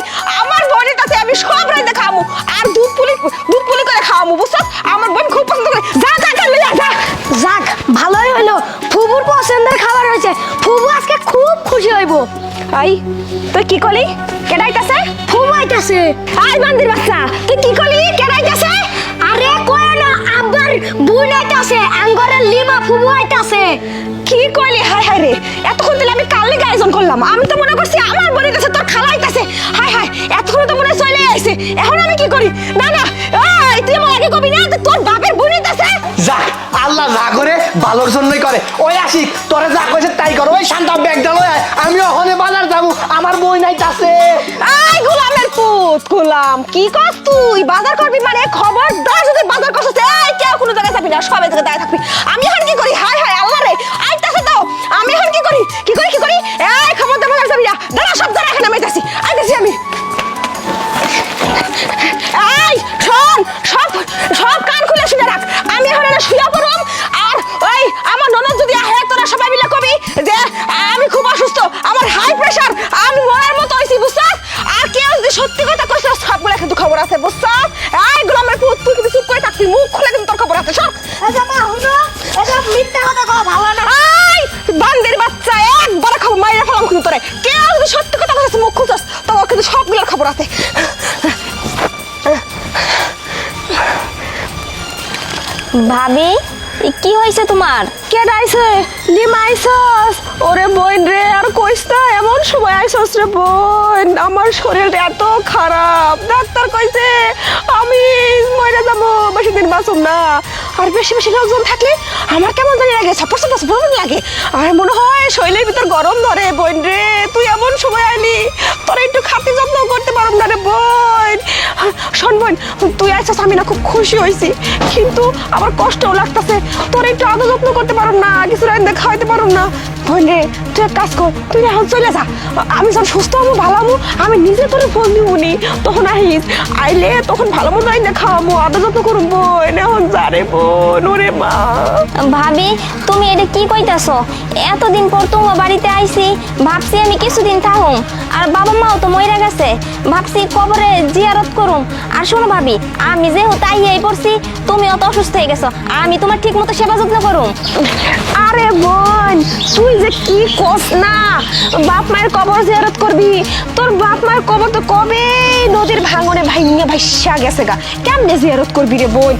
Ready আমার বড়ির কাছে আমি সব রাইতে খাওয়ামু। আর দুধ পুলি দুধ পুলি করে খাওয়ামু বুঝছ? আমার বোন খুব পছন্দ করে। যা যা যা যা। যাক ভালোই হলো। ফুবুর পছন্দের খাবার হয়েছে। ফুবু আজকে খুব খুশি হইব। আই তুই কি করলি? কেডাইতাছে? ফুবু আইতাছে। আই বান্দির বাচ্চা তুই কি করলি? কেডাইতাছে? আরে কয় না আব্বার বুন আইতাছে আঙ্গরের লিমা ফুবু আইতাছে। কি কইলি? হাই হাই রে। এতক্ষণ দিলে আমি কাল লেগে আয়োজন করলাম? আমি তো মনে করছি আমার বড়ির কাছে তোর এখন আমি কি করি? না না এই তুই আমার আগে কবি না তোর বাপের বোন আইতাছে যাক আল্লাহ যা করে ভালোর জন্যই করে। ওই আসিক তোরে যা কইছে তাই কর। ওই শান্তা ব্যাগটা লয় আমি ওখানে বাজার যাব। আমার বই নাইতাছে আই গোলামের পুত গোলাম কি কর তুই? বাজার করবি মানে? খবরদার যদি বাজার করছিস এই কেউ কোনো জায়গায় যাবি না সবাই জায়গায় দাঁড়িয়ে থাকবি। আমি এখন কি করি? হাই হাই আল্লাহ রে আইতাছে তো। আমি এখন কি করি? কি করি কি করি? এই খবরদার বাজার যাবি না। দাঁড়া সব দাঁড়া এখানে আমি আইতাছি। আইতাছি আমি। থাকবি মুখ খুলে কিন্তু তোর খবর আছে সব আচ্ছা মা হুনো এটা মিথ্যা কথা কওয়া ভালো না। এই বান্দির বাচ্চা একবার খবর মায়ের ফেলাম কিন্তু তোরে। কেউ যদি সত্যি কথা কইছ মুখ খুলছস তোমার কিন্তু সবগুলোর খবর আছে ভাবি কি হয়েছে তোমার? কে আইছে লিমা আইসস ওরে বোন রে, আর কইস না, এমন সময় আইসস রে বোন আমার শরীরটা এত খারাপ। ডাক্তার কইছে, আমি মরে যাব, বেশি দিন বাঁচুম না। আর বেশি বেশি লোকজন থাকলে আমার কেমন জানি লাগে, ছপর ছপর ছপর লাগে। আর মনে হয় শরীরের ভিতর গরম ধরে বোন রে, তুই এমন সময় আইলি, তোর একটু খাতি যত্ন করতে পারুম না রে বোন শোন বোন তুই আইসস আমি না খুব খুশি হয়েছি কিন্তু আমার কষ্টও লাগতেছে তোর একটু আদর যত্ন করতে পারুম না, কিছু পারুম না। তুই এক কাজ কর, তুই এখন চলে যা। আমি সুস্থ হব, ভালো হব, আমি নিজে তোর ফোন দিব নি তখন আহিস, আইলে তখন ভালো মতো আদর যত্ন এখন বোন, ওরে মা। ভাবি, তুমি এটা কি কইতাছো? এতদিন পর তোমার বাড়িতে আইছি, ভাবছি আমি কিছুদিন থাকুম। আর বাবা মাও তো মইরা গেছে, ভাবছি কবরে জিয়ারত করুম। আর শোনো ভাবি, আমি যে তাই এই পড়ছি তুমি অত অসুস্থ হয়ে গেছো আমি তোমার ঠিক মতো সেবা যত্ন করুম। আরে বোন তুই যে কি কস না বাপ মায়ের কবর জিয়ারত করবি তোর বাপ মায়ের কবর তো কবে নদীর ভাঙনে ভাইঙ্গা ভাইসা গেছে গা কেমনে জিয়ারত করবি রে বোন?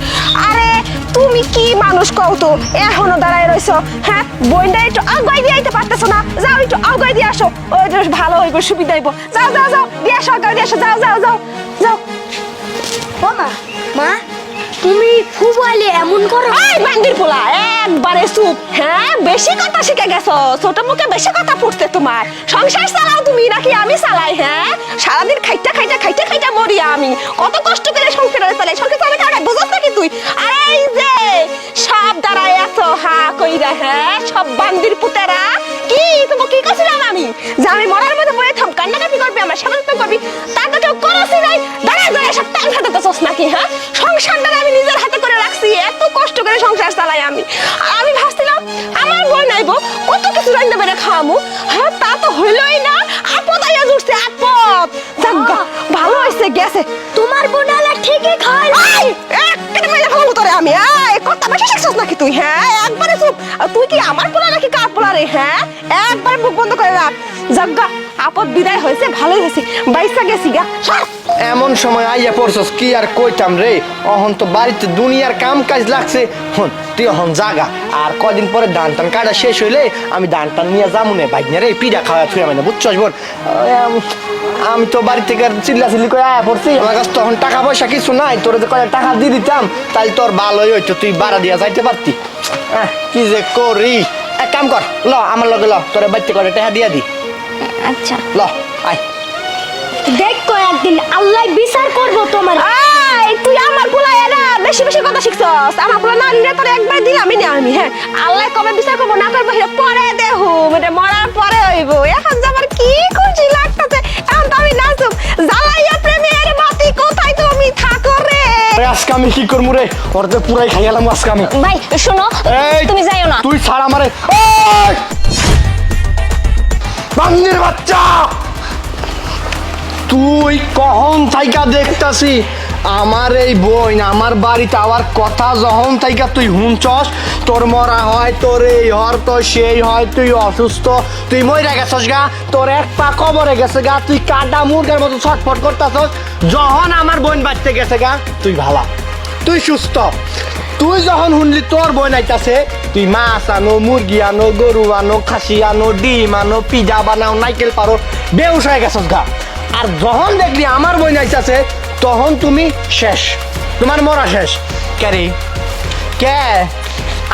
আরে তুমি কি মানুষ কও তো এখনও দাঁড়ায় রইছো হ্যাঁ? বোনটা একটু আগাই দিয়ে আইতে পারতেছো না যাও একটু আগাই দিয়ে আসো ওই ভালো হইব সুবিধা হইব। যাও যাও যাও দিয়ে আসো আগাই দিয়ে আসো যাও যাও যাও যাও। ও মা মা? তুমি এমন করো। এই বান্দির পোলা, একবারে চুপ। হ্যাঁ বেশি কথা শিখে গেছো, ছোট মুখে বেশি কথা তোমার। সংসার চালাও তুমি, নাকি আমি চালাই হ্যাঁ? সারাদিন খাইতে খাইতে খাইতে খাইতে মরি আমি। কত কষ্ট করে চালাই, সংসার চালাই নাকি তুই আর এই যে, সব দাঁড়ায় আছো হা কইরা হ্যাঁ সব বান্দির পুতেরা, কি তোমাকে কি কছিলাম আমি? যে আমি মরার মধ্যে বয়ে থাম, কান্নাকাটি করবি, আমার যত্ন করবি তা তো কেউ নাই। দাঁড়ায় দাঁড়ায় সব টান তো নাকি হ্যাঁ? সংসারটা আমি নিজের হাতে করে রাখছি এত কষ্ট করে সংসার চালাই আমি। আর আমি ভাবছিলাম আমার বই নাইবো কত কিছু রান্না বেড়ে খাওয়ামু হ্যাঁ? তা তো হইলই না। আপদ আইয়া জুড়ছে আপদ। যাগ্গা ভালো হয়েছে গেছে। তোমার বোন আলে ঠিকই খায় আই একটা মেয়ে ফেলাবো তোরে আমি আই কত বেশি শিখছিস নাকি তুই হ্যাঁ? একবারে চুপ। তুই কি আমার পোলা নাকি কার পোলা রে হ্যাঁ? একবারে মুখ বন্ধ করে রাখ। যাজ্ঞা আপদ বিদায় হয়েছে, ভালোই হয়েছে। বাইসা গেছি গা। এমন সময় আইয়া পড়ছস, কি আর কইতাম রে? অহন তো বাড়িতে দুনিয়ার কাম কাজ লাগছে। হন, তুই অহন জাগা আর কদিন পরে ধান টান কাটা শেষ হইলে আমি ধান টান নিয়ে যাব নে বাইক রে, পিঠা খাওয়া ছুঁয়ে মানে বুঝছস বোন? আমি তো বাড়ি থেকে চিল্লা চিল্লি করে আয়া পড়ছি। আমার কাছে তখন টাকা পয়সা কিছু নাই, তোর যে কয়েক টাকা দিয়ে দিতাম তাহলে তোর ভালোই হইতো, তুই বাড়া দিয়া যাইতে পারতি। কি যে করি। এক কাম কর, ল, আমার লগে ল, তোর বাড়িতে করে টাকা দিয়া দি। আচ্ছা। ল আয়। দেখ কয়েকদিন আল্লাহ বিচার করব তোমার। তুই আমার পোলা এরা বেশি বেশি কথা শিখছস। আমার পোলা না নিলে তোর একবার না আমি হ্যাঁ? আল্লাহ কবে বিচার করব না করব সেটা পরে দেহু মানে মরার পরে হইব। এখন যে আমার কি খুশি লাগতেছে এখন তো আমি নাচুম জ্বালাইয়া প্রেমের বাতি কোথায় তুমি থাকো রে? আজকে আমি কি করব রে? ওর পুরাই খাই গেলাম আজকে আমি। ভাই শোনো তুমি যাইও না। তুই ছাড় আমারে! বান্দির বাচ্চা। তুই কখন থাইকা দেখতাছি? আমার এই বই আমার বাড়িতে আবার কথা যখন থাইকা তুই হুনছস তোর মরা হয়, তোর এই হর তো সেই হয়, তুই অসুস্থ, তুই মইরা গেছস গা, তোর এক পা কবরে গেছে গা, তুই কাটা মুরগের মতো ছটফট করতাছস, যখন আমার বোন বাঁচতে গেছে গা, তুই ভালা, তুই সুস্থ। তুই যখন শুনলি তোর বই নাইতাছে, তুই মাছ আনো, মুরগি আনো, গরু আনো, খাসি আনো, ডিম আনো, পিজা বানাও, নাইকেল পারো বেউস হয়ে গেছস গা। আর যখন দেখলি আমার বই নাইতাছে, তখন তুমি শেষ, তোমার মরা শেষ। ক্যারি কে?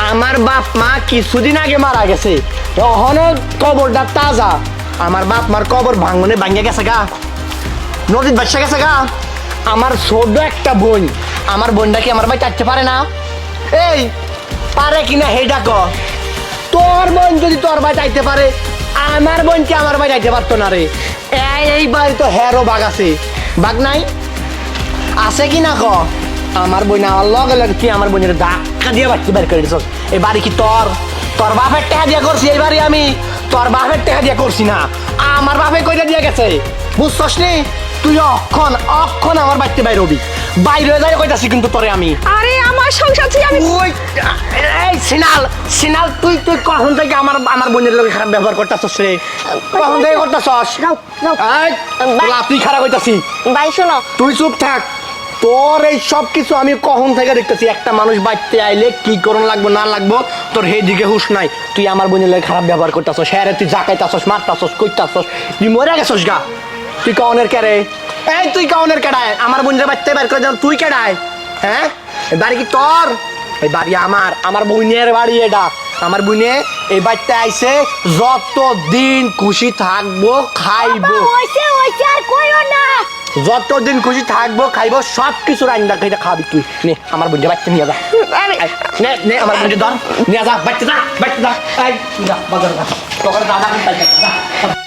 আমার বাপ মা কিছুদিন আগে মারা গেছে, তখনও কবরটা তাজা। আমার বাপ মার কবর ভাঙনে ভাঙে গেছে গা নদীর বাচ্চা গেছে গা। আমার ছোট একটা বোন, আমার বোনটা কি আমার ভাই চাচ্ছে পারে না? এই, পারে কিনা হে ডাক। তোর বোন যদি তোর ভাই চাইতে পারে, আমার বোন কি আমার ভাই চাইতে পারতো না রে? এই বাড়ি তো হেরো বাঘ আছে। বাঘ নাই? আছে কি না ক? আমার বোন আমার লগে লগে তুই আমার বোনের ধাক্কা দিয়ে বাচ্চা বের করে দিছ। এই বাড়ি কি তোর? তোর বাপের টাকা দিয়ে করছি এই বাড়ি আমি। তোর বাপের টাকা দিয়ে করছি না। আমার বাপে কইটা দিয়ে গেছে। বুঝছস নি? তুই অক্ষণ অক্ষণ আমার বাড়িতে বাইরে হবি। বাইরে যাই কইতাছি কিন্তু তোরে আমি। আরে আমার সংসার ছিল আমি ওই এই সিনাল সিনাল তুই তুই কখন থেকে আমার আমার বোনের লোক খারাপ ব্যবহার করতেছস রে? কখন থেকে করতেছস? যাও, যাও। এই তুই খারাপ হইতাছি ভাই শোনো। তুই চুপ থাক। তোর এই সব কিছু আমি কখন থেকে দেখতেছি? একটা মানুষ বাড়তে আইলে কি করণ লাগবো না লাগবো তোর হে দিকে হুশ নাই। তুই আমার বোনের লাগে খারাপ ব্যবহার করতেছস। হ্যাঁ তুই জাকাইতাছস মারতাছস কইতাছস। তুই মরে গেছস গা। তুই কনের কেরে এই তুই কনের কেডায়? আমার বোনের বাচ্চা বের করে তুই কেডায়? হ্যাঁ? এই বাড়ি কি তোর? এই বাড়ি আমার আমার বোনের বাড়ি এটা। আমার বোনে এই বাড়িতে আইসে যত দিন খুশি থাকব খাইবো। হয়েছে হয়েছে আর কইও না। যতদিন খুশি থাকব খাইবো সব কিছু রান্না খাইতে খাবি তুই। নে আমার বোনকে বাচ্চা নিয়ে যা। নে নে আমার বোনকে ধর। নিয়ে যা বাচ্চা যা বাচ্চা যা। এই যা বাজার যা। তোকে দাদা যা।